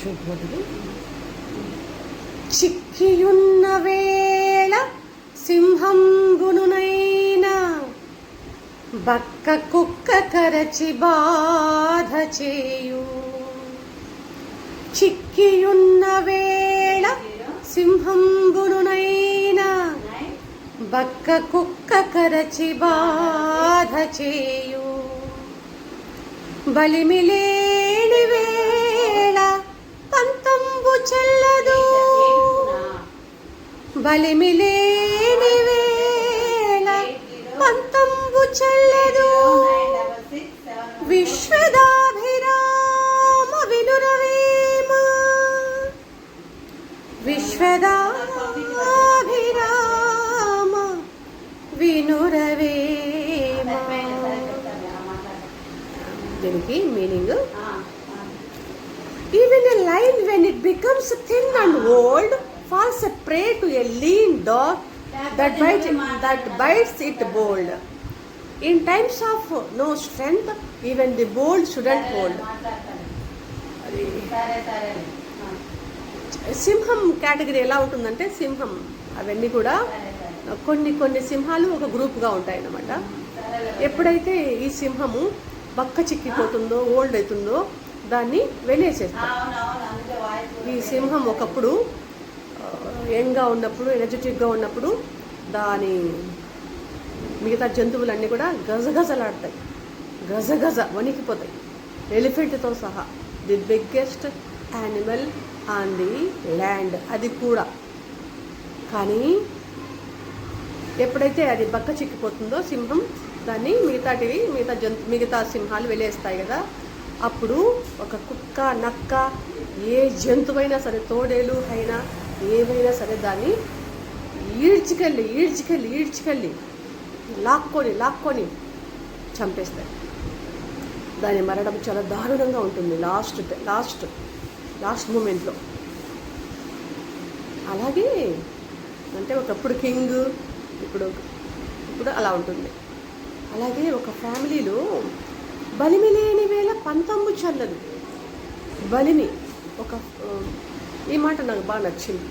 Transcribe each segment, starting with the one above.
శుభ్రుడు చిక్కియున్న వేళ సింహంబునునైనా బక్క కుక్క కరచి బాధ చేయు. చిక్కియున్న వేళ సింహంబునునైనా బక్క కుక్క కరచి బాధ చేయు. బలిమిలే చెల్లదు. బలిమిలేని వేళ పంతంబు చెల్లదు. విశ్వదాభిరామ వినురవేమ. విశ్వదాభిరామ వినురవేమ. దీనికి meaning? Even a lion, when it becomes thin and old, falls a prey to a lean dog that bites, that bites it bold. In times of no strength, even the bold shouldn't hold. సింహం category ఎలా ఉంటుందంటే సింహం అవన్నీ కూడా కొన్ని కొన్ని సింహాలు ఒక గ్రూప్గా ఉంటాయి అన్నమాట ఎప్పుడైతే ఈ సింహము బక్క చిక్కిపోతుందో ఓల్డ్ అవుతుందో దాన్ని వెలేసేస్తారు ఈ సింహం ఒకప్పుడు యంగ్గా ఉన్నప్పుడు ఎనర్జెటిక్గా ఉన్నప్పుడు దాని మిగతా జంతువులన్నీ కూడా గజగజలాడతాయి. గజగజ వణికిపోతాయి. ఎలిఫెంట్తో సహా. The biggest animal on the land. అది కూడా. కానీ ఎప్పుడైతే అది బక్క చిక్కిపోతుందో సింహం దాన్ని మిగతాటివి మిగతా జంతు మిగతా సింహాలు వెళ్ళేస్తాయి కదా. అప్పుడు ఒక కుక్క నక్క ఏ జంతువైనా సరే తోడేలు అయినా ఏమైనా సరే దాన్ని ఈడ్చుకెళ్ళి ఈడ్చుకెళ్ళి ఈడ్చుకెళ్ళి లాక్కొని లాక్కొని చంపేస్తాయి. దాని మరణం చాలా దారుణంగా ఉంటుంది లాస్ట్ లాస్ట్ లాస్ట్ మూమెంట్లో. అలాగే అంటే ఒకప్పుడు కింగ్ ఇప్పుడు ఇప్పుడు అలా ఉంటుంది. అలాగే ఒక ఫ్యామిలీలో బలిమి లేని వేళ పంతంబు చల్లదు బలిమి ఒక ఈ మాట నాకు బాగా నచ్చింది.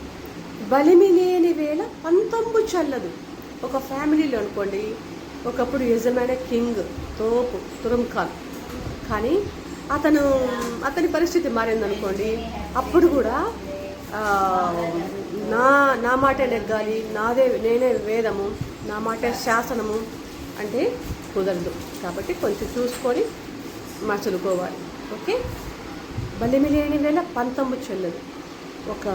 బలిమి లేని వేళ పంతంబు చల్లదు ఒక ఫ్యామిలీలో అనుకోండి ఒకప్పుడు యజమాని కింగ్ తోపు తురంకాల్ కానీ అతను అతని పరిస్థితి మారిందనుకోండి అప్పుడు కూడా నా నా మాటే నెగ్గాలి నాదే నేనే వేదము నా మాటే శాసనము అంటే కుదరదు. కాబట్టి కొంచెం చూసుకొని మసలుకోవాలి. ఓకే? బలిమి లేని వేళ పంతొమ్ము చెల్లదు ఒక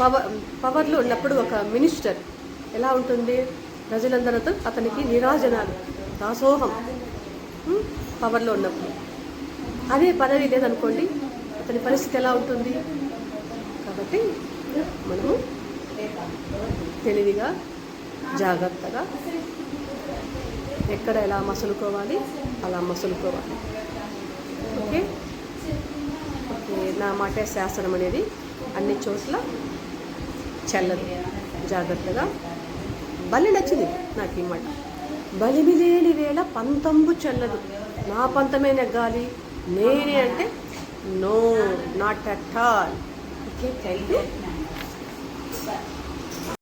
పవర్ పవర్లో ఉన్నప్పుడు ఒక మినిస్టర్ ఎలా ఉంటుంది? ప్రజలందరితో అతనికి నిరాజనాలు దాసోహం పవర్లో ఉన్నప్పుడు. అదే పదవి లేదనుకోండి అతని పరిస్థితి ఎలా ఉంటుంది? కాబట్టి మనము తెలివిగా జాగ్రత్తగా ఎక్కడ ఎలా మసులుకోవాలి అలా మసులుకోవాలి. ఓకే? ఓకే నా మాట శాసనం అనేది అన్ని చోట్ల చల్లదు. జాగ్రత్తగా. బలి నచ్చింది నాకు ఈ మాట. బలిమి లేని వేళ పంతంబు చల్లదు. నా పంతమే నెగ్గాలి. నేనే అంటే no not at all. Okay thank you